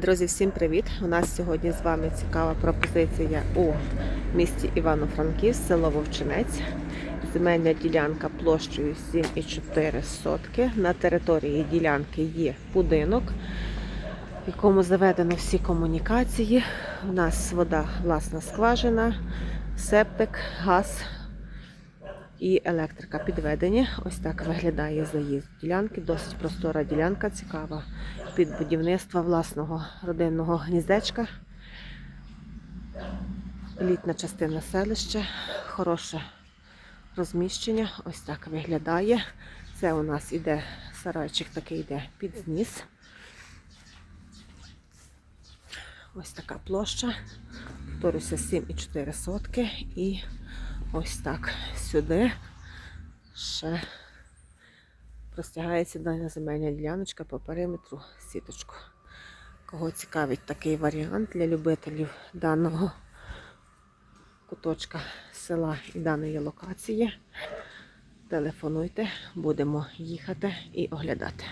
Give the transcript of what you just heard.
Друзі, всім привіт! У нас сьогодні з вами цікава пропозиція у місті Івано-Франківськ, село Вовчинець. Земельна ділянка площею 7,4 сотки. На території ділянки є будинок, в якому заведено всі комунікації. У нас вода власна скважина, септик, газ і електрика підведені. Ось так виглядає заїзд ділянки. Досить простора ділянка, цікава під будівництво власного родинного гніздечка. Літна частина селища, хороше розміщення. Ось так виглядає. Це у нас іде сарайчик, такий йде під зніс. Ось така площа. Повторюся, 7,4 сотки. І ось так сюди ще простягається дана земельна діляночка по периметру сіточку. Кого цікавить такий варіант для любителів даного куточка села і даної локації, телефонуйте, будемо їхати і оглядати.